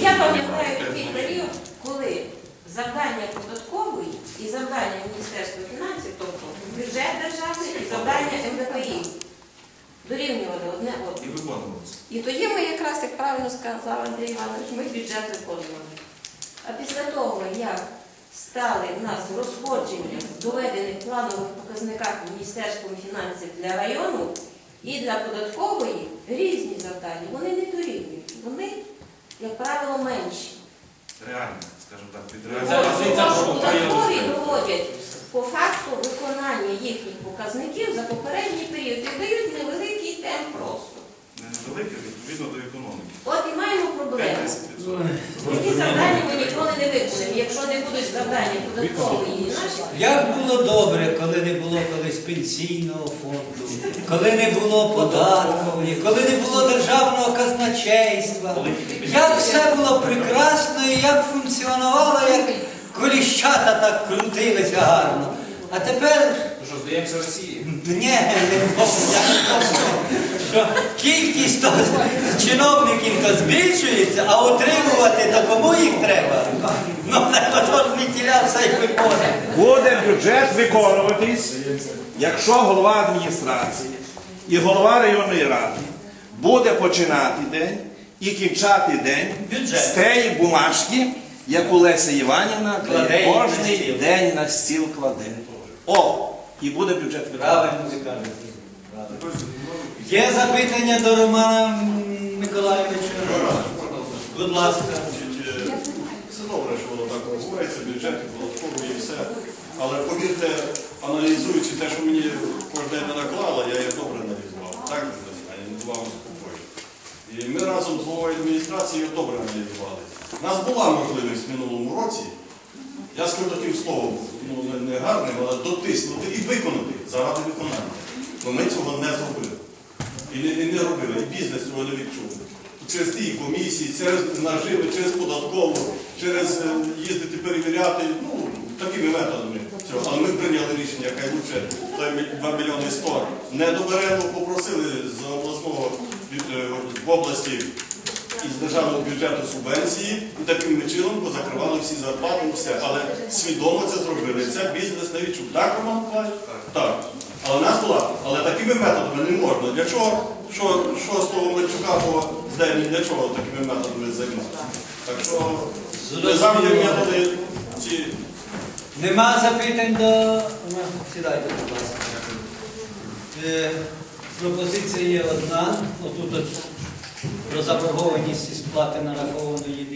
Я пам'ятаю такий період, коли завдання податкової і завдання Міністерства фінансів, тобто бюджет державний і завдання МВПІ, дорівнювали одне одне. І виконувалося. І тоді ми якраз, як правильно сказав Андрій Іванович, ми бюджет виконували. А після того, як стали в нас розходження в доведених планових показниках Міністерством фінансів для району і для податкової різні завдання, вони не Податкові доводять по факту виконання їхніх показників за попередній період і дають невеликий темп росту. Невелике відповідно до економіки. От і маємо проблему. 5-10%. Які завдання ми ніколи не виконаємо, якщо не будуть завдання податкової і наші. Як було добре, коли не було колись пенсійного фонду, коли не було податкової, коли не було державного казначейства. Як все було прекрасно і як функціонувало, як коліщата так крутилися гарно. А тепер Ну що, здаємося Росії? ні, не. Що кількість то чиновників то збільшується, а отримувати то кому їх треба? Ну, не то ж вітіля все й виходить. Буде бюджет виконуватись, якщо голова адміністрації і голова районної ради буде починати день і кінчати день Бюджет. з тієї бумажки, яку Леся Іванівна Кладе кожний день на стіл кладе. О, і буде бюджет. Правильно ви кажете. Є запитання до Романа Миколаєвича? Будь ласка. Все добре, що воно так говориться, бюджет, податково і все. Але повірте, аналізуючи те, що мені кожен день наклала, я її добре аналізував. Так, я не з вами спокою. І ми разом адміністрації її добре аналізували. У нас була можливість в минулому році, я скажу таким словом, ну не, гарним, але дотиснути і виконати заради виконання. Но ми цього не зробили. І не, і не робили, і бізнес цього не відчув. Через ті комісії, через наживи, через податкову, через е, їздити перевіряти, ну, такими методами. Цього. Але ми прийняли рішення, хай лучше той 2 мільйони 100 не доберемо, попросили з обласного е, в області із державного бюджету субвенції і таким чином позакривали всі зарплати, все. Але свідомо це зробили. Це бізнес не відчув. Так, Роман Миколаївич? Так. Але нас була, але такими методами не можна. Для чого? Що, що з того Мельчука було з день, для чого такими методами займатися? Так що не завжди методи ці Нема запитань до. Сідайте, будь ласка. Е, Пропозиція є одна. Отут от про заборгованість і сплати нарахованої